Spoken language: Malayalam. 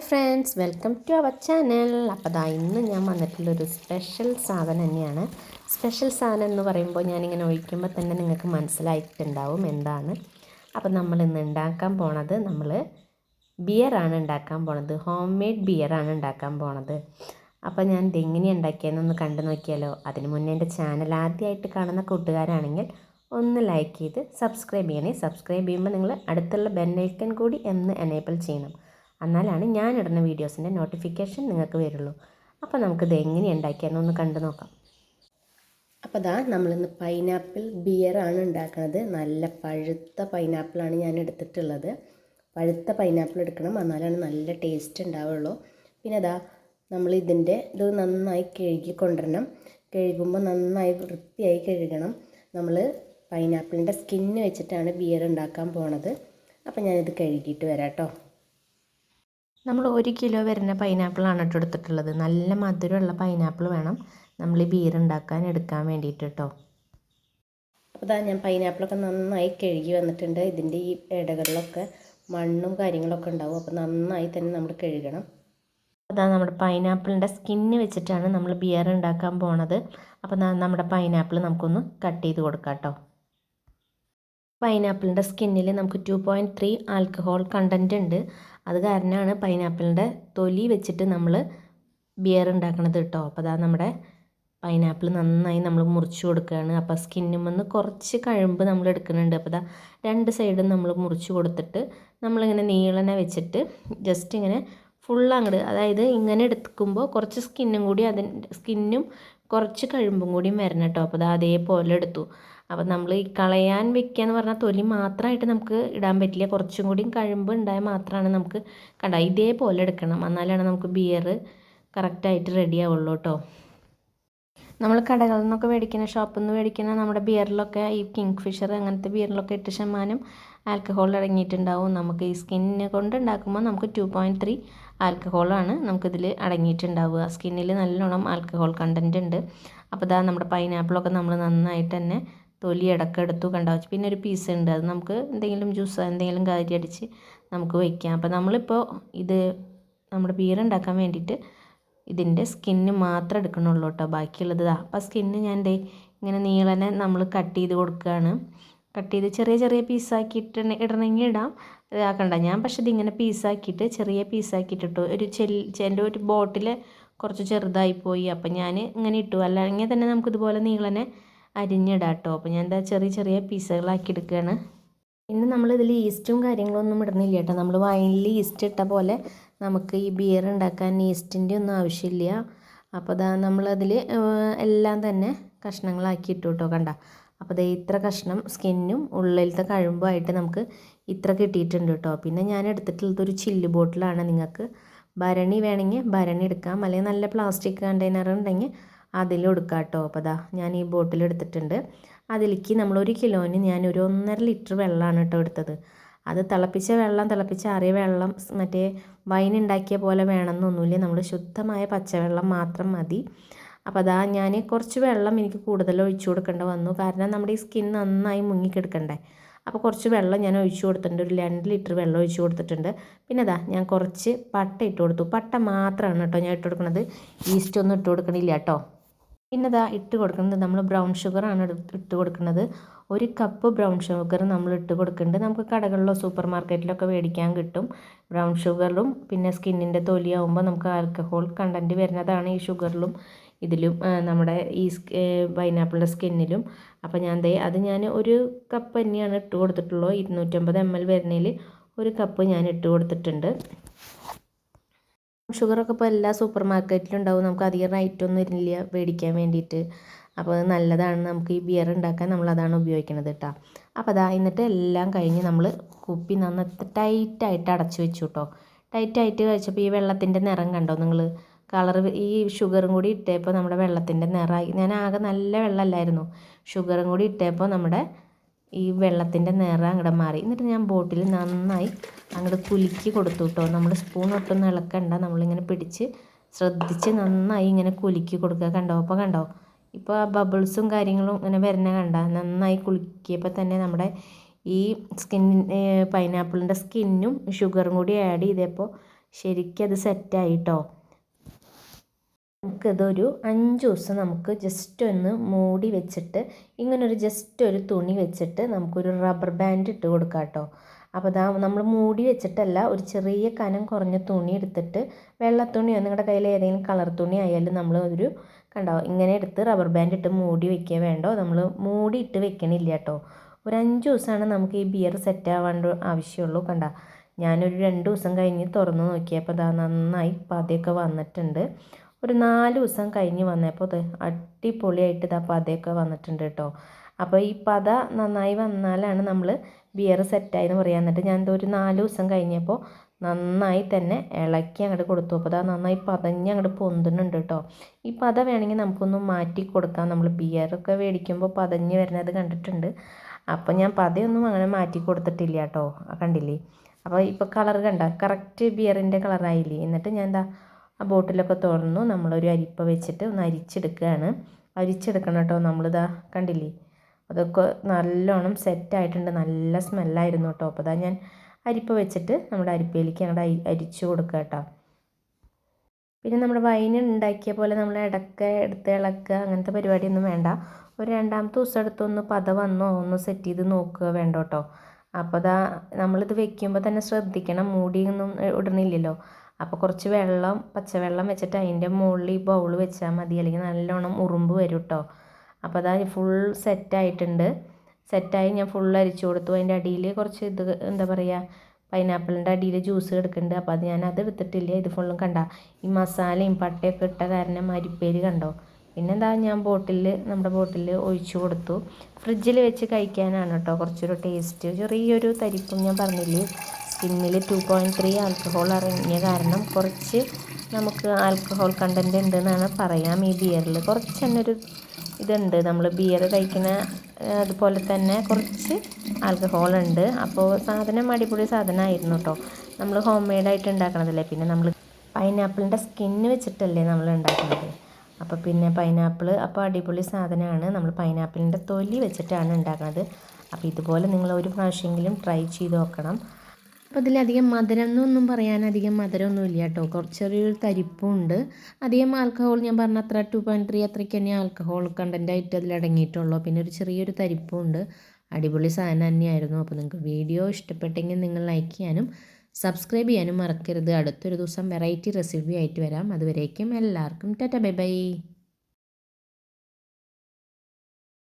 Hi friends welcome to our channel. അപ്പോൾ ദാ ഇന്ന് ഞാൻ വന്നിട്ടുള്ളൊരു സ്പെഷ്യൽ സാധനം തന്നെയാണ്. സ്പെഷ്യൽ സാധനം എന്ന് പറയുമ്പോൾ ഞാനിങ്ങനെ ഒഴിക്കുമ്പോൾ തന്നെ നിങ്ങൾക്ക് മനസ്സിലായിട്ടുണ്ടാവും എന്താണ്. അപ്പോൾ നമ്മൾ ഇന്ന് ഉണ്ടാക്കാൻ പോണത് നമ്മൾ ബിയറാണ് ഉണ്ടാക്കാൻ പോണത്. ഹോം മെയ്ഡ് ബിയറാണ് ഉണ്ടാക്കാൻ പോണത്. അപ്പോൾ ഞാൻ ഇതെങ്ങനെയാണ് ഉണ്ടാക്കിയതെന്നൊന്ന് കണ്ടു നോക്കിയാലോ. അതിന് മുന്നേ എന്റെ ചാനൽ ആദ്യമായിട്ട് കാണുന്ന കൂട്ടുകാരാണെങ്കിൽ ഒന്ന് ലൈക്ക് ചെയ്ത് സബ്സ്ക്രൈബ് ചെയ്യണേ. സബ്സ്ക്രൈബ് ചെയ്യുമ്പോൾ നിങ്ങൾ അടുത്തുള്ള ബെല്ലൈക്കൻ കൂടി എന്ന് എനേബിൾ ചെയ്യണം. എന്നാലാണ് ഞാൻ ഇടുന്ന വീഡിയോസിന്റെ നോട്ടിഫിക്കേഷൻ നിങ്ങൾക്ക് വരുള്ളൂ. അപ്പോൾ നമുക്കിത് എങ്ങനെ ഉണ്ടാക്കിയെന്നൊന്ന് കണ്ടു നോക്കാം. അപ്പോൾ ദാ നമ്മളിന്ന് പൈനാപ്പിൾ ബിയറാണ് ഉണ്ടാക്കുന്നത്. നല്ല പഴുത്ത പൈനാപ്പിളാണ് ഞാൻ എടുത്തിട്ടുള്ളത്. പഴുത്ത പൈനാപ്പിൾ എടുക്കണം എന്നാലാണ് നല്ല ടേസ്റ്റ് ഉണ്ടാവുള്ളൂ. പിന്നെ അതാ നമ്മൾ ഇതിന്റെ ഇത് നന്നായി കഴുകി കൊണ്ടുവരണം. കഴുകുമ്പോൾ നന്നായി വൃത്തിയായി കഴുകണം. നമ്മൾ പൈനാപ്പിളിന്റെ സ്കിന്ന് വെച്ചിട്ടാണ് ബിയർ ഉണ്ടാക്കാൻ പോണത്. അപ്പോൾ ഞാനിത് കഴുകിയിട്ട് വരാം കേട്ടോ. നമ്മൾ ഒരു കിലോ വരുന്ന പൈനാപ്പിളാണ് കേട്ടോ എടുത്തിട്ടുള്ളത്. നല്ല മധുരമുള്ള പൈനാപ്പിൾ വേണം. നമ്മൾ ഈ ബീർ ഉണ്ടാക്കാൻ എടുക്കാൻ വേണ്ടിയിട്ട് കേട്ടോ. അപ്പോൾ ഇതാ ഞാൻ പൈനാപ്പിളൊക്കെ നന്നായി കഴുകി വന്നിട്ടുണ്ട്. ഇതിന്റെ ഈ ഇടകളിലൊക്കെ മണ്ണും കാര്യങ്ങളൊക്കെ ഉണ്ടാവും. അപ്പോൾ നന്നായി തന്നെ നമ്മൾ കഴുകണം. അതാ നമ്മുടെ പൈനാപ്പിളിന്റെ സ്കിന്ന് വെച്ചിട്ടാണ് നമ്മൾ ബിയർ ഉണ്ടാക്കാൻ പോണത്. അപ്പോൾ നമ്മുടെ പൈനാപ്പിൾ നമുക്കൊന്ന് കട്ട് ചെയ്ത് കൊടുക്കാം കേട്ടോ. പൈനാപ്പിളിന്റെ സ്കിന്നിൽ നമുക്ക് two point three alcohol content ഉണ്ട്. അത് കാരണമാണ് പൈനാപ്പിളിന്റെ തൊലി വെച്ചിട്ട് നമ്മൾ ബിയർ ഉണ്ടാക്കണത് കേട്ടോ. അപ്പോൾ അതാ നമ്മുടെ പൈനാപ്പിൾ നന്നായി നമ്മൾ മുറിച്ച് കൊടുക്കുകയാണ്. അപ്പോൾ സ്കിന്നുമെന്ന് കുറച്ച് കഴുമ്പ് നമ്മൾ എടുക്കുന്നുണ്ട്. അപ്പോൾ ഇതാ രണ്ട് സൈഡും നമ്മൾ മുറിച്ച് കൊടുത്തിട്ട് നമ്മളിങ്ങനെ നീളനെ വെച്ചിട്ട് ജസ്റ്റ് ഇങ്ങനെ ഫുൾ അങ്ങോട്ട് അതായത് ഇങ്ങനെ എടുക്കുമ്പോൾ കുറച്ച് സ്കിന്നും കൂടി അതിന്റെ സ്കിന്നും കുറച്ച് കഴുമ്പും കൂടിയും വരണം കേട്ടോ. അപ്പോൾ അത് അതേപോലെ എടുത്തു. അപ്പോൾ നമ്മൾ ഈ കളയാൻ വെക്കുക എന്ന് പറഞ്ഞാൽ തൊലി മാത്രമായിട്ട് നമുക്ക് ഇടാൻ പറ്റില്ല. കുറച്ചും കൂടി കഴുമ്പ് ഉണ്ടായാൽ മാത്രമാണ് നമുക്ക് കണ്ട ഇതേപോലെ എടുക്കണം. എന്നാലാണ് നമുക്ക് ബിയർ കറക്റ്റായിട്ട് റെഡി ആവുള്ളൂ കേട്ടോ നമ്മൾ കടകളിൽ നിന്നൊക്കെ മേടിക്കുന്ന ഷോപ്പിൽ നിന്ന് മേടിക്കുന്ന നമ്മുടെ ബിയറിലൊക്കെ ഈ കിങ് ഫിഷർ അങ്ങനത്തെ ബിയറിലൊക്കെ എട്ട് ശതമാനം ആൽക്കഹോൾ അടങ്ങിയിട്ടുണ്ടാവും. നമുക്ക് ഈ സ്കിന്നിനെ കൊണ്ട് ഉണ്ടാക്കുമ്പോൾ നമുക്ക് ടു പോയിന്റ് ത്രീ ആൽക്കഹോളാണ് നമുക്കിതിൽ അടങ്ങിയിട്ടുണ്ടാവുക. സ്കിന്നിൽ നല്ലോണം ആൽക്കഹോൾ കണ്ടന്റ് ഉണ്ട് അപ്പോൾ ഇതാ നമ്മുടെ പൈനാപ്പിളൊക്കെ നമ്മൾ നന്നായിട്ട് തന്നെ തൊലി ഇടയ്ക്ക് ഇടക്കെടുത്തു കണ്ടോ പിന്നെ ഒരു പീസ് ഉണ്ട്. അത് നമുക്ക് എന്തെങ്കിലും ജ്യൂസ് എന്തെങ്കിലും കാര്യം അടിച്ച് നമുക്ക് വയ്ക്കാം അപ്പോൾ നമ്മളിപ്പോൾ ഇത് നമ്മുടെ ബീർ ഉണ്ടാക്കാൻ വേണ്ടിയിട്ട് ഇതിന്റെ സ്കിന്ന് മാത്രം എടുക്കണുള്ളൂ കേട്ടോ ബാക്കിയുള്ളത് അപ്പോൾ സ്കിന്ന് ഞാൻ ദേ ഇങ്ങനെ നീളനെ നമ്മൾ കട്ട് ചെയ്ത് കൊടുക്കുകയാണ് കട്ട് ചെയ്ത് ചെറിയ ചെറിയ പീസാക്കിയിട്ട് ഇടണമെങ്കിൽ ഇടാം. ഇതാക്കണ്ട ഞാൻ പക്ഷേ ഇതിങ്ങനെ പീസാക്കിയിട്ട് ചെറിയ പീസാക്കിയിട്ടിട്ടു ഒരു ചെൽ എന്റെ ഒരു ബോട്ടിൽ കുറച്ച് ചെറുതായി പോയി. അപ്പം ഞാൻ ഇങ്ങനെ ഇട്ടു. അല്ലെങ്കിൽ തന്നെ നമുക്കിതുപോലെ നീളനെ അരിഞ്ഞിടാം കേട്ടോ അപ്പോൾ ഞാൻ എന്താ ചെറിയ ചെറിയ പീസുകളാക്കി എടുക്കുകയാണ് പിന്നെ നമ്മളിതിൽ ഈസ്റ്റും കാര്യങ്ങളൊന്നും ഇടുന്നില്ല കേട്ടോ. നമ്മൾ വൈനിൽ ഈസ്റ്റ് ഇട്ട പോലെ നമുക്ക് ഈ ബിയർ ഉണ്ടാക്കാൻ ഈസ്റ്റിന്റെ ഒന്നും ആവശ്യമില്ല. അപ്പോൾ അതാ നമ്മളതിൽ എല്ലാം തന്നെ കഷ്ണങ്ങളാക്കി ഇട്ടു കേട്ടോ കണ്ട. അപ്പോൾ ദേ ഇത്ര കഷ്ണം സ്കിന്നും ഉള്ളിലത്തെ കഴുമ്പുമായിട്ട് നമുക്ക് ഇത്ര കിട്ടിയിട്ടുണ്ട് കേട്ടോ. പിന്നെ ഞാൻ എടുത്തിട്ടുള്ളത് ഒരു ചില്ല് ബോട്ടിലാണ് നിങ്ങൾക്ക് ഭരണി വേണമെങ്കിൽ ഭരണി എടുക്കാം. അല്ലെങ്കിൽ നല്ല പ്ലാസ്റ്റിക് കണ്ടെയ്നർ ഉണ്ടെങ്കിൽ അതിൽ കൊടുക്കാം കേട്ടോ അപ്പോൾ അതാ ഞാൻ ഈ ബോട്ടിൽ എടുത്തിട്ടുണ്ട്. അതിലേക്ക് നമ്മൾ ഒരു കിലോന് ഞാൻ ഒരു ഒന്നര ലിറ്റർ വെള്ളമാണ് കേട്ടോ എടുത്തത്. അത് തിളപ്പിച്ച വെള്ളം തിളപ്പിച്ച അറിയ വെള്ളം മറ്റേ വൈൻ ഉണ്ടാക്കിയ പോലെ വേണമെന്നൊന്നുമില്ല നമ്മൾ ശുദ്ധമായ പച്ചവെള്ളം മാത്രം മതി. അപ്പോൾ അതാ ഞാൻ കുറച്ച് വെള്ളം എനിക്ക് കൂടുതൽ ഒഴിച്ചു കൊടുക്കേണ്ടി വന്നു. കാരണം നമ്മുടെ ഈ സ്കിൻ നന്നായി മുങ്ങിക്കെടുക്കണ്ടേ? അപ്പോൾ കുറച്ച് വെള്ളം ഞാൻ ഒഴിച്ചു കൊടുത്തിട്ടുണ്ട്. ഒരു രണ്ട് ലിറ്റർ വെള്ളം ഒഴിച്ചു കൊടുത്തിട്ടുണ്ട്. പിന്നെ അതാ ഞാൻ കുറച്ച് പട്ട ഇട്ട് കൊടുത്തു. പട്ട മാത്രമാണ് കേട്ടോ ഞാൻ ഇട്ട് കൊടുക്കുന്നത് ഈസ്റ്റ് ഒന്നും ഇട്ട് കൊടുക്കണില്ല കേട്ടോ. പിന്നെ ഇതാ ഇട്ട് കൊടുക്കുന്നത് നമ്മൾ ബ്രൗൺ ഷുഗറാണ് ഇട്ട് കൊടുക്കുന്നത്. ഒരു കപ്പ് ബ്രൗൺ ഷുഗർ നമ്മൾ ഇട്ട് കൊടുക്കുന്നുണ്ട് നമുക്ക് കടകളിലോ സൂപ്പർ മാർക്കറ്റിലൊക്കെ മേടിക്കാൻ കിട്ടും ബ്രൗൺ ഷുഗറിലും പിന്നെ സ്കിന്നിന്റെ തൊലിയാവുമ്പോൾ നമുക്ക് ആൽക്കഹോൾ കണ്ടന്റ് വരുന്നതാണ് ഈ ഷുഗറിലും ഇതിലും നമ്മുടെ ഈ പൈനാപ്പിളിന്റെ സ്കിന്നിലും അപ്പോൾ ഞാൻ ദേ അത് ഞാൻ ഒരു കപ്പ് തന്നെയാണ് ഇട്ട് കൊടുത്തിട്ടുള്ളൂ. ഇരുന്നൂറ്റമ്പത് എം എൽ വരുന്നതിൽ ഒരു കപ്പ് ഞാൻ ഇട്ട് കൊടുത്തിട്ടുണ്ട്. ഷുഗറൊക്കെ ഇപ്പോൾ എല്ലാ സൂപ്പർ മാർക്കറ്റിലും ഉണ്ടാവും. നമുക്ക് അധികം റേറ്റ് ഒന്നും ഇരുന്നില്ല മേടിക്കാൻ വേണ്ടിയിട്ട്. അപ്പോൾ അത് നല്ലതാണ് നമുക്ക് ഈ ബിയർ ഉണ്ടാക്കാൻ നമ്മൾ അതാണ് ഉപയോഗിക്കുന്നത് കേട്ടോ. അപ്പോൾ അതാ എന്നിട്ട് എല്ലാം കഴിഞ്ഞ് നമ്മൾ കുപ്പി നന്നായി ടൈറ്റായിട്ട് അടച്ചു വെച്ചു കേട്ടോ. ടൈറ്റായിട്ട് കഴിച്ചപ്പോൾ ഈ വെള്ളത്തിന്റെ നിറം കണ്ടോ? നിങ്ങൾ കളർ ഈ ഷുഗറും കൂടി ഇട്ടപ്പോൾ നമ്മുടെ വെള്ളത്തിന്റെ നിറമായി ഞാൻ ആകെ നല്ല വെള്ളമല്ലായിരുന്നു. ഷുഗറും കൂടി ഇട്ടപ്പോൾ നമ്മുടെ ഈ വെള്ളത്തിന്റെ നിറം അങ്ങോട്ട് മാറി. എന്നിട്ട് ഞാൻ ബോട്ടിൽ നന്നായി അങ്ങോട്ട് കുലുക്കി കൊടുത്തു കേട്ടോ നമ്മൾ സ്പൂൺ ഒട്ടൊന്നും ഇളക്കണ്ട നമ്മളിങ്ങനെ പിടിച്ച് ശ്രദ്ധിച്ച് നന്നായി ഇങ്ങനെ കുലുക്കി കൊടുക്കുക കണ്ടോ? അപ്പോൾ കണ്ടോ? ഇപ്പോൾ ആ ബബിൾസും കാര്യങ്ങളും ഇങ്ങനെ വരുന്ന കണ്ട. നന്നായി കുലുക്കിയപ്പോൾ തന്നെ നമ്മുടെ ഈ സ്കിൻ പൈനാപ്പിളിന്റെ സ്കിന്നും ഷുഗറും കൂടി ആഡ് ചെയ്തപ്പോൾ ശരിക്കും അത് സെറ്റായി നമുക്കിതൊരു അഞ്ച് ദിവസം നമുക്ക് ജസ്റ്റ് ഒന്ന് മൂടി വെച്ചിട്ട് ഇങ്ങനൊരു ജസ്റ്റ് ഒരു തുണി വെച്ചിട്ട് നമുക്കൊരു റബ്ബർ ബാൻഡ് ഇട്ട് കൊടുക്കാം കേട്ടോ അപ്പോൾ ഇതാ നമ്മൾ മൂടി വെച്ചിട്ടല്ല ഒരു ചെറിയ കനം കുറഞ്ഞ തുണി എടുത്തിട്ട് വെള്ള തുണിയോ നിങ്ങളുടെ കയ്യിൽ ഏതെങ്കിലും കളർ തുണി ആയാലും നമ്മൾ ഒരു കണ്ടോ ഇങ്ങനെ എടുത്ത് റബ്ബർ ബാൻഡ് ഇട്ട് മൂടി വെക്കുക വേണ്ടോ? നമ്മൾ മൂടി ഇട്ട് വെക്കണില്ല കേട്ടോ ഒരു അഞ്ച് ദിവസമാണ് നമുക്ക് ഈ ബിയർ സെറ്റ് ആവേണ്ട ആവശ്യമുള്ളൂ കണ്ട. ഞാനൊരു രണ്ട് ദിവസം കഴിഞ്ഞ് തുറന്ന് നോക്കിയപ്പോൾ അതാ നന്നായി പതയൊക്കെ വന്നിട്ടുണ്ട്. ഒരു നാല് ദിവസം കഴിഞ്ഞ് വന്നപ്പോൾ ഇത് അടിപൊളിയായിട്ട് ഇതാ പതയൊക്കെ വന്നിട്ടുണ്ട് കേട്ടോ. അപ്പോൾ ഈ പത നന്നായി വന്നാലാണ് നമ്മൾ ബിയർ സെറ്റായി എന്ന് പറയാൻ എന്നിട്ട് ഞാൻ ഒരു നാല് ദിവസം കഴിഞ്ഞപ്പോൾ നന്നായി തന്നെ ഇളക്കി അങ്ങോട്ട് കൊടുത്തു. അപ്പോൾ അതാ നന്നായി പതഞ്ഞ് അങ്ങോട്ട് പൊന്തുന്നുണ്ട് കേട്ടോ. ഈ പത വേണമെങ്കിൽ നമുക്കൊന്ന് മാറ്റി കൊടുക്കാം. നമ്മൾ ബിയറൊക്കെ മേടിക്കുമ്പോൾ പതഞ്ഞ് വരുന്നത് കണ്ടിട്ടുണ്ട്. അപ്പോൾ ഞാൻ പതയൊന്നും അങ്ങനെ മാറ്റി കൊടുത്തിട്ടില്ല കേട്ടോ. കണ്ടില്ലേ? അപ്പോൾ ഇപ്പോൾ കളർ കണ്ട? കറക്റ്റ് ബിയറിന്റെ കളറായില്ലേ? എന്നിട്ട് ഞാൻ എന്താ ആ ബോട്ടിലൊക്കെ തുറന്നു. നമ്മളൊരു അരിപ്പ വെച്ചിട്ട് ഒന്ന് അരിച്ചെടുക്കുകയാണ്. അരിച്ചെടുക്കണം കേട്ടോ. നമ്മളിതാ കണ്ടില്ലേ? അതൊക്കെ നല്ലോണം സെറ്റായിട്ടുണ്ട് നല്ല സ്മെല്ലായിരുന്നു കേട്ടോ. അപ്പോൾ അതാ ഞാൻ അരിപ്പ വെച്ചിട്ട് നമ്മുടെ അരിപ്പയിലേക്ക് അങ്ങോട്ട് അരിച്ചു കൊടുക്കുക കേട്ടോ. പിന്നെ നമ്മുടെ വൈൻ ഉണ്ടാക്കിയ പോലെ നമ്മൾ ഇടയ്ക്ക് എടുത്ത് ഇളക്കുക. അങ്ങനത്തെ പരിപാടിയൊന്നും വേണ്ട. ഒരു രണ്ടാമത്തെ ദിവസം എടുത്തൊന്ന് പത വന്നോ ഒന്ന് സെറ്റ് ചെയ്ത് നോക്കുക വേണ്ട കേട്ടോ. അപ്പോൾ അതാ നമ്മളിത് വെക്കുമ്പോൾ തന്നെ ശ്രദ്ധിക്കണം. മൂടിയൊന്നും ഇടണില്ലല്ലോ അപ്പോൾ കുറച്ച് വെള്ളം പച്ചവെള്ളം വെച്ചിട്ട് അതിന്റെ മുകളിൽ ബൗൾ വെച്ചാൽ മതി. അല്ലെങ്കിൽ നല്ലോണം ഉറുമ്പ് വരും കേട്ടോ അപ്പോൾ അതാ ഫുൾ സെറ്റായിട്ടുണ്ട് സെറ്റായി ഞാൻ ഫുൾ അരിച്ചു കൊടുത്തു. അതിന്റെ അടിയിൽ കുറച്ച് ഇത് എന്താ പറയുക പൈനാപ്പിളിന്റെ അടിയിൽ ജ്യൂസ് എടുക്കുന്നുണ്ട് അപ്പോൾ അത് ഞാൻ അത് എടുത്തിട്ടില്ല. ഇത് ഫുള്ളും കണ്ട. ഈ മസാലയും പട്ടയൊക്കെ ഇട്ട കാരണം അരിപ്പേര് കണ്ടോ? പിന്നെന്താ ഞാൻ ബോട്ടിൽ നമ്മുടെ ബോട്ടിൽ ഒഴിച്ചു കൊടുത്തു. ഫ്രിഡ്ജിൽ വെച്ച് കഴിക്കാനാണ് കേട്ടോ കുറച്ചൊരു ടേസ്റ്റ് ചെറിയൊരു തരിപ്പും ഞാൻ പറഞ്ഞില്ലേ? സ്കിന്നിൽ ടു പോയിന്റ് ത്രീ ആൽക്കഹോൾ ഇറങ്ങിയ കാരണം കുറച്ച് നമുക്ക് ആൽക്കഹോൾ കണ്ടന്റ് ഉണ്ടെന്നാണ് പറയാം. ഈ ബിയറിൽ കുറച്ച് തന്നെ ഒരു ഇതുണ്ട്. നമ്മൾ ബിയർ കഴിക്കുന്ന അതുപോലെ തന്നെ കുറച്ച് ആൽക്കഹോൾ ഉണ്ട്. അപ്പോൾ സാധനം അടിപൊളി സാധനമായിരുന്നു കേട്ടോ നമ്മൾ ഹോം മെയ്ഡായിട്ട് ഉണ്ടാക്കണതല്ലേ? പിന്നെ നമ്മൾ പൈനാപ്പിളിന്റെ സ്കിന്ന് വെച്ചിട്ടല്ലേ നമ്മൾ ഉണ്ടാക്കുന്നത് അപ്പോൾ പിന്നെ പൈനാപ്പിൾ അപ്പോൾ അടിപൊളി സാധനമാണ് നമ്മൾ പൈനാപ്പിളിന്റെ തൊലി വെച്ചിട്ടാണ് ഉണ്ടാക്കുന്നത് അപ്പോൾ ഇതുപോലെ നിങ്ങൾ ഒരു പ്രാവശ്യമെങ്കിലും ട്രൈ ചെയ്ത് നോക്കണം. അപ്പോൾ ഇതിലധികം മധുരം എന്നൊന്നും പറയാൻ അധികം മധുരമൊന്നും ഇല്ല കേട്ടോ. കുറച്ചൊരു തരിപ്പും ഉണ്ട് അധികം ആൽക്കഹോൾ ഞാൻ പറഞ്ഞ അത്ര ടു പോയിന്റ് ത്രീ അത്രയ്ക്ക് തന്നെ ആൽക്കഹോൾ കണ്ടന്റ് ആയിട്ട് അതിൽ അടങ്ങിയിട്ടുള്ളൂ. പിന്നെ ഒരു ചെറിയൊരു തരിപ്പുണ്ട്. അടിപൊളി സാധനം തന്നെയായിരുന്നു. അപ്പോൾ നിങ്ങൾക്ക് വീഡിയോ ഇഷ്ടപ്പെട്ടെങ്കിൽ നിങ്ങൾ ലൈക്ക് ചെയ്യാനും സബ്സ്ക്രൈബ് ചെയ്യാനും മറക്കരുത്. അടുത്തൊരു ദിവസം വെറൈറ്റി റെസിപ്പി ആയിട്ട് വരാം. അതുവരേക്കും എല്ലാവർക്കും ടാറ്റ ബൈ ബൈ.